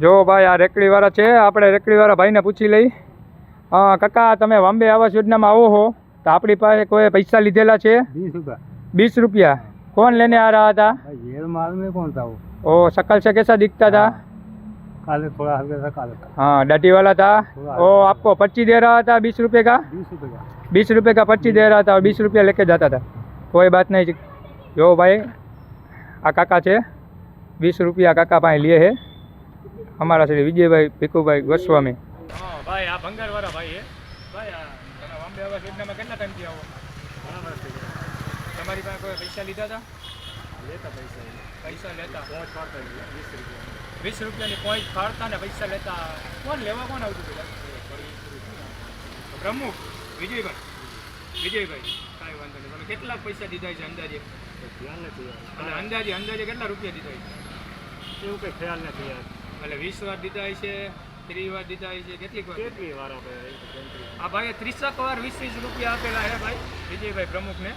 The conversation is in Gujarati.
જો ભાઈ આ રેકડીવાળા છે આપણે રેકડીવાળા ભાઈને પૂછી લઈ હા કાકા તમે બોમ્બે આવાસ યોજનામાં આવો હો તો આપણી પાસે કોઈ પૈસા લીધેલા છે बीस रुपया बीस रुपया कौन लेने आ रहा था भाई ये माल में कौन था वो ओ शकल से कैसा दिखता था काले थोड़ा हल्का सा काला था हाँ डटी वाला था वो आपको पर्ची दे रहा था बीस रुपये का बीस रुपये का बीस रुपये का पर्ची दे रहा था और बीस रुपया लेके जाता था कोई बात नहीं जो भाई આ કાકા છે વીસ રૂપિયા કાકા પાસે લે છે અમારા શ્રી વિજયભાઈ ભીખુભાઈ ગોસ્વામી. ભાઈ આ ભંગારવાળા ભાઈ ભાઈ બોમ્બે આવા યોજનામાં કેટલા ટાઈમથી આવો? ઘણા તમારી પાસે કોઈ પૈસા લીધા હતા? લેતા પૈસા પૈસા લેતા? પહોંચ ફાડતા વીસ રૂપિયા. વીસ રૂપિયાની પહોંચ ફાડતા ને પૈસા લેતા? કોણ લેવા કોણ આવતું પેલા પ્રમુખ વિજયભાઈ. વિજયભાઈ કાંઈ વાંધો નહીં. તમે કેટલા પૈસા દીધા છે અંદાજે? ધ્યાન નથી અંદાજે અંદાજે કેટલા રૂપિયા દીધા છે? એવું કંઈ ખ્યાલ નથી યાર. એટલે વીસ વાર દીધા છે ત્રીસ વાર દીધા છે કેટલીક વાર? કેટલી વાર આપણે આ ભાઈએ ત્રીસક વાર વીસ વીસ રૂપિયા આપેલા હે ભાઈ વિજયભાઈ પ્રમુખને.